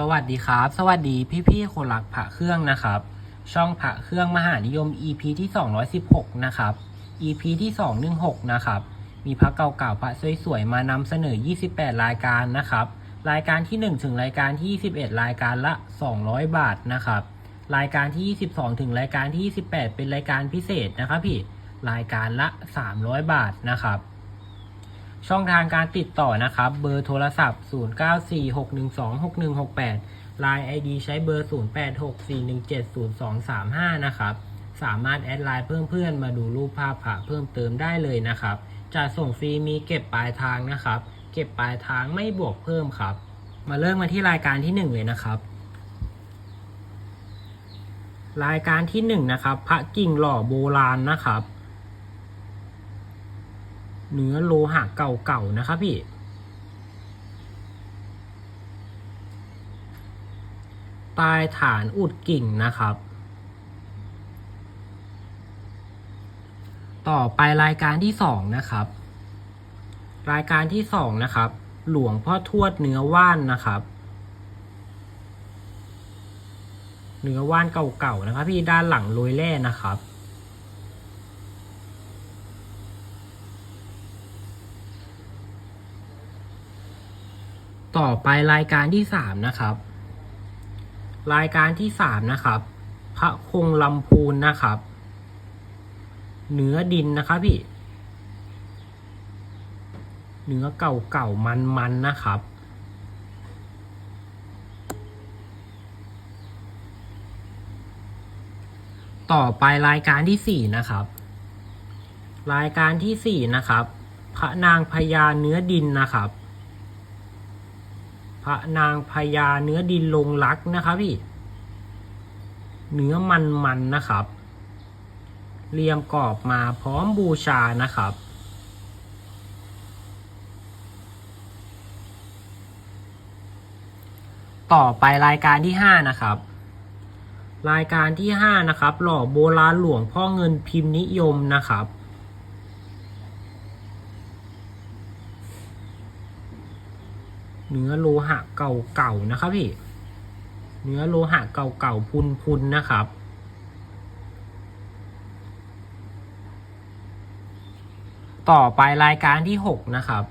สวัสดีครับ สวัสดีพี่ๆคนรักพระเครื่องนะครับ ช่องพระเครื่องมหานิยม EP ที่ 216 นะครับ EP ที่ 216 นะครับ มีพระเก่าๆพระสวยๆมานำเสนอ 28 รายการนะครับ รายการที่ 1 ถึงรายการที่ 21 รายการละ 200 บาทนะครับ รายการที่ 22 ถึงรายการที่ 28 เป็นรายการพิเศษนะครับพี่รายการละ 300 บาทนะครับ ช่องทางการติดต่อนะครับ เบอร์โทรศัพท์ 0946126168 Line ID ใช้เบอร์ 0864170235 นะครับ สามารถแอดไลน์เพิ่มเพื่อนมาดูรูปภาพพระเพิ่มเติมได้เลยนะครับ จะส่งฟรีมีเก็บปลายทางนะครับ เก็บปลายทางไม่บวกเพิ่มครับ มาเริ่มมาที่รายการที่ 1 เลยนะครับ รายการที่ 1 นะครับ พระกิ่งหล่อโบราณนะครับ เนื้อโลหะเก่าๆนะครับพี่ใต้ฐานอุดกิ่งนะครับ ต่อไปรายการที่สองนะครับ รายการที่สองนะครับ หลวงพ่อทวดเนื้อว่านนะครับเนื้อว่านเก่าๆนะครับ พี่ด้านหลังโรยแร่นะครับ ต่อไปรายการที่สามนะครับ รายการที่สามนะครับ พระคงลำพูนนะครับเนื้อดินนะครับพี่ เนื้อเก่าๆมันๆนะครับ ต่อไปรายการที่สี่นะครับ รายการที่สี่นะครับ พระนางพญาเนื้อดินนะครับ พระนางพญาเนื้อดินลงรักนะครับพี่ เนื้อมันๆนนะครับ เรียมกรอบมาพร้อมบูชานะครับ ต่อไปรายการที่ห้านะครับ รายการที่ห้านะครับ หล่อโบราณหลวงพ่อเงินพิมพ์นิยมนะครับ เนื้อโลหะเก่าๆนะครับพี่ เนื้อโลหะเก่าๆพุนๆนะครับ ต่อไปรายการที่หกนะครับ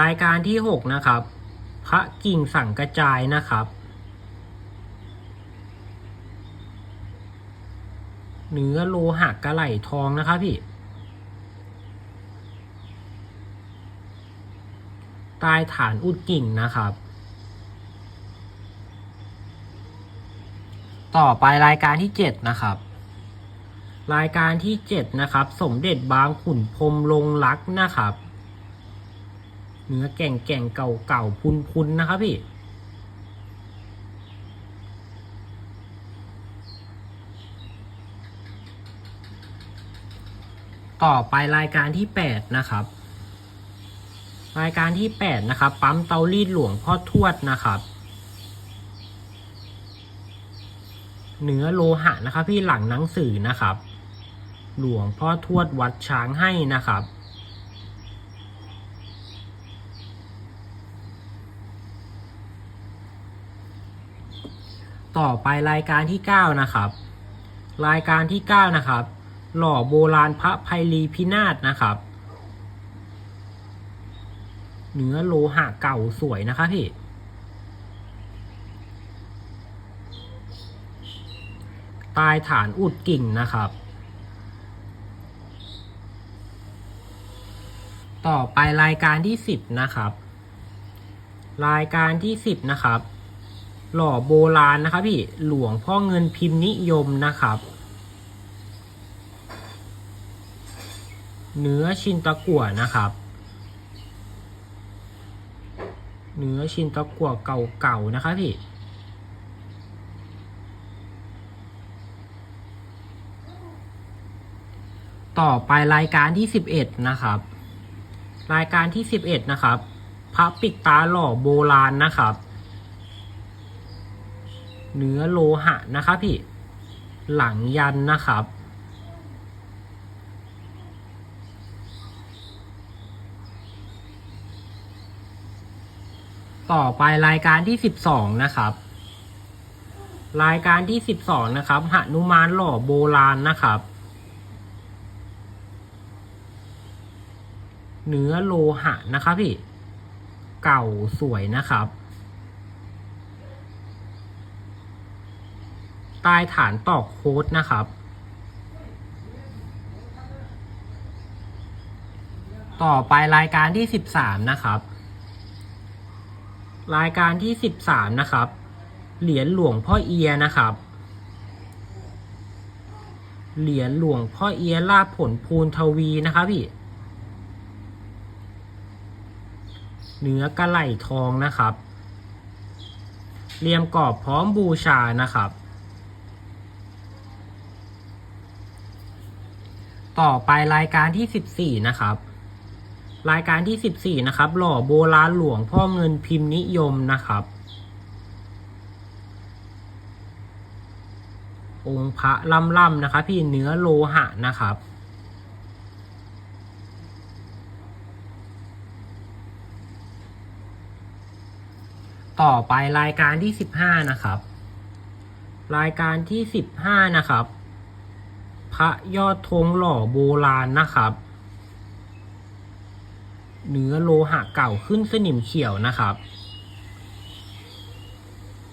รายการที่หกนะครับ พระกิ่งสั่งกระจายนะครับ เนื้อโลหะกระไหลทองนะครับพี่ ใต้ฐานอุดกิ่งนะครับ ต่อไปรายการที่เจ็ดนะครับ รายการที่เจ็ดนะครับ สมเด็จบางขุนพรมลงรักนะครับเนื้อแก่งแก่งเก่าเก่าพุนพุนนะครับพี่ ต่อไปรายการที่แปดนะครับ รายการที่แปดนะครับ ปั๊มเตารีดหลวงพ่อทวดนะครับเนื้อโลหะนะครับ พี่หลังหนังสือนะครับ หลวงพ่อทวดวัดช้างให้นะครับ ต่อไปรายการที่เก้านะครับ รายการที่เก้านะครับ หล่อโบราณพระไพลีพินาศนะครับ เนื้อโลหะเก่าสวยนะคะพี่ใต้ฐานอุดกิ่งนะครับ ต่อไปรายการที่สิบนะครับ รายการที่สิบนะครับ หล่อโบราณนะครับพี่ หลวงพ่อเงินพิมพ์นิยมนะครับเนื้อชินตะกั่วนะครับ เนื้อชิ้นตะกั่วเก่าๆนะครับพี่ต่อไปรายการที่สิบเอ็ดนะครับ รายการที่สิบเอ็ดนะครับ พระปิดตาหล่อโบราณนะครับ เนื้อโลหะนะครับพี่ หลังยันนะครับ ต่อไปรายการที่สิบสองนะครับ รายการที่สิบสองนะครับหนุมานหล่อโบราณนะครับ เนื้อโลหะนะครับพี่ เก่าสวยนะครับ ใต้ฐานตอกโค้ดนะครับต่อไปรายการที่สิบสามนะครับ รายการที่สิบสามนะครับ เหรียญหลวงพ่อเอียนะครับ เหรียญหลวงพ่อเอียลาผลภูนทวีนะครับพี่ เนื้อกระไหล่ทองนะครับเรียมกรอบพร้อมบูชานะครับ ต่อไปรายการที่สิบสี่นะครับ รายการที่สิบสี่นะครับ หล่อโบราณหลวงพ่อเงินพิมพ์นิยมนะครับ องค์พระล่ำๆนะครับ พี่เนื้อโลหะนะครับ ต่อไปรายการที่สิบห้านะครับ รายการที่สิบห้านะครับ พระยอดธงหล่อโบราณนะครับ เนื้อโลหะเก่าขึ้นสนิมเขียวนะครับ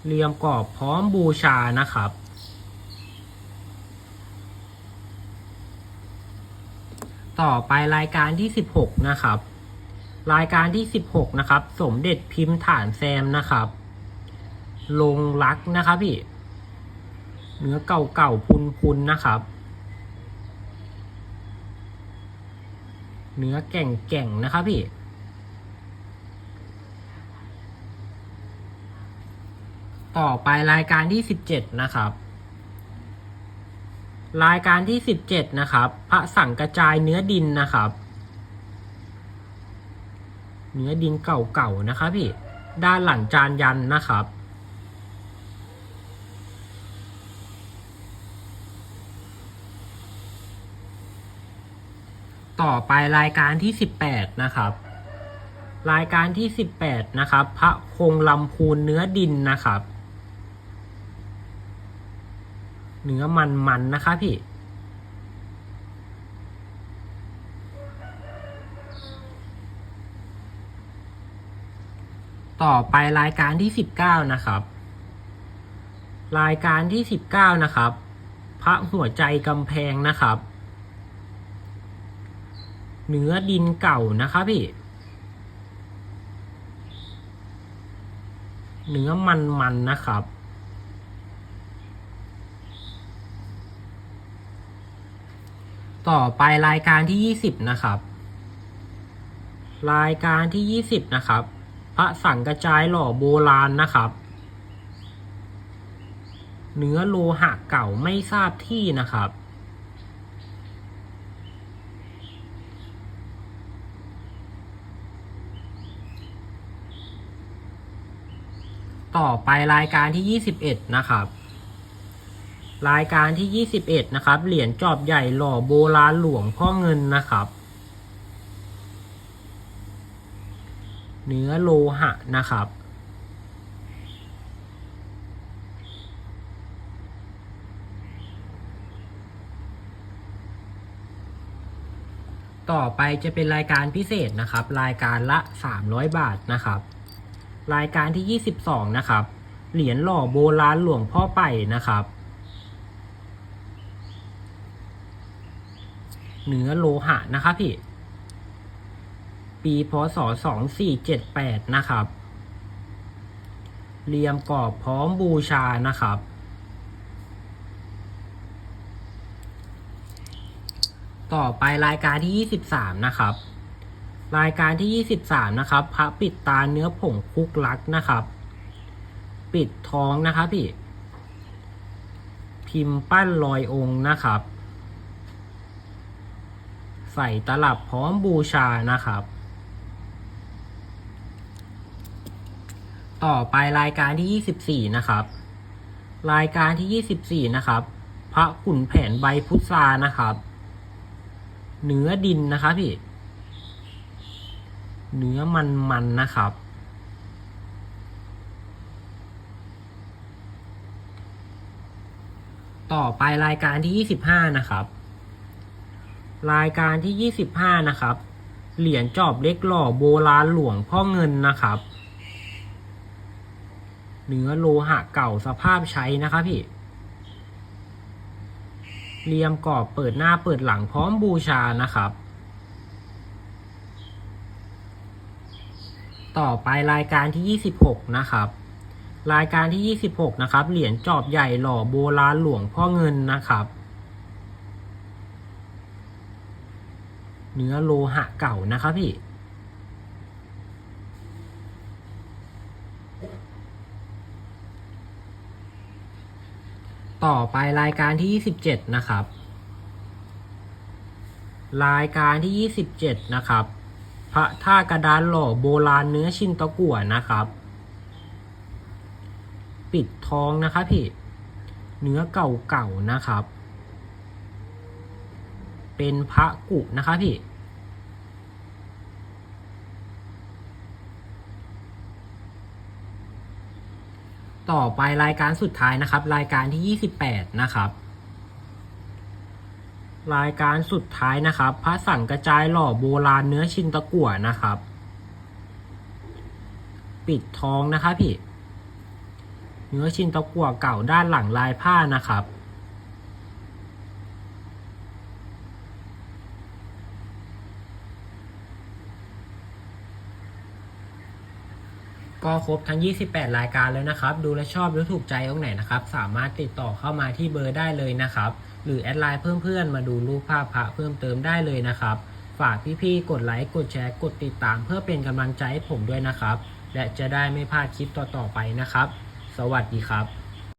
เรียมกรอบพร้อมบูชานะครับ ต่อไปรายการที่สิบหกนะครับ รายการที่สิบหกนะครับ สมเด็จพิมพ์ฐานแซมนะครับ ลงรักนะครับพี่ เนื้อเก่าๆพุนๆนะครับ เนื้อแก่งๆนะครับพี่ ต่อไปรายการที่สิบเจ็ดนะครับ รายการที่สิบเจ็ดนะครับ พระสังกระจายเนื้อดินนะครับ เนื้อดินเก่าๆนะครับพี่ ด้านหลังจานยันนะครับ ต่อไปรายการที่สิบแปดนะครับ รายการที่สิบแปดนะครับ พระคงลำพูนเนื้อดินนะครับ เนื้อมันๆนะคะพี่ ต่อไปรายการที่สิบเก้านะครับ รายการที่สิบเก้านะครับ พระหัวใจกำแพงนะครับ เนื้อดินเก่านะครับพี่ เนื้อมันๆนะครับ ต่อไปรายการที่ยี่สิบนะครับ รายการที่ยี่สิบนะครับ พระสังกระจายหล่อโบราณนะครับเนื้อโลหะเก่าไม่ทราบที่นะครับ ต่อไปรายการที่ 21 นะครับ รายการที่ 21 นะครับ เหรียญจอบใหญ่หล่อโบราณหลวงพ่อเงินนะครับ เนื้อโลหะนะครับต่อไปจะเป็นรายการพิเศษนะครับ รายการละ 300 บาทนะครับ รายการที่ 22 นะครับ เหรียญหล่อโบราณหลวงพ่อไปนะครับ เนื้อโลหะนะครับพี่ ปีพศ 2478 นะครับ เรียมกรอบพร้อมบูชานะครับต่อไปรายการที่ 23 นะครับ รายการที่ 23 นะครับ พระปิดตาเนื้อผงคุกลักนะครับ ปิดท้องนะครับพี่ พิมพ์ปั้นลอยองค์นะครับ ใส่ตลับพร้อมบูชานะครับ ต่อไปรายการที่ 24 นะครับ รายการที่ 24 นะครับ พระขุนแผนใบพุทรานะครับ เนื้อดินนะครับพี่ เนื้อมันๆนนะครับ ต่อไปรายการที่ยี่สิบห้านะครับ รายการที่ยี่สิบห้านะครับ เหรียญจอบเล็กหล่อโบราณหลวงพ่อเงินนะครับ เนื้อโลหะเก่าสภาพใช้นะคะพี่เรียมกรอบเปิดหน้าเปิดหลังพร้อมบูชานะครับ ต่อไปรายการที่ 26 นะครับ รายการที่ 26 นะครับ เหรียญจอบใหญ่หล่อโบราณหลวงพ่อเงินนะครับ เนื้อโลหะเก่านะครับพี่ต่อไปรายการที่ 27 นะครับ รายการที่ 27 นะครับ ระท่ากระดานหล่อโบราณเนื้อชินตะกั่วนะครับ ปิดทองนะครับพี่ เนื้อเก่าๆนะครับ เป็นพระกุนะครับพี่ต่อไปรายการสุดท้ายนะครับ รายการที่ 28 นะครับ รายการสุดท้ายนะครับ พระสังกระจายหล่อโบราณเนื้อชินตะกั่วนะครับ ปิดทองนะครับพี่ เนื้อชินตะกั่วเก่าด้านหลังลายผ้านะครับ ก็ครบทั้ง 28 รายการแล้วนะครับ ดูและชอบหรือถูกใจตรงไหนนะครับ สามารถติดต่อเข้ามาที่เบอร์ได้เลยนะครับ หรือแอดไลน์เพื่อนๆมาดูรูปภาพพระเพิ่มเติมได้เลยนะครับ ฝากพี่ๆกดไลค์กดแชร์กดติดตาม เพื่อเป็นกำลังใจให้ผมด้วยนะครับ และจะได้ไม่พลาดคลิปต่อๆไปนะครับ สวัสดีครับ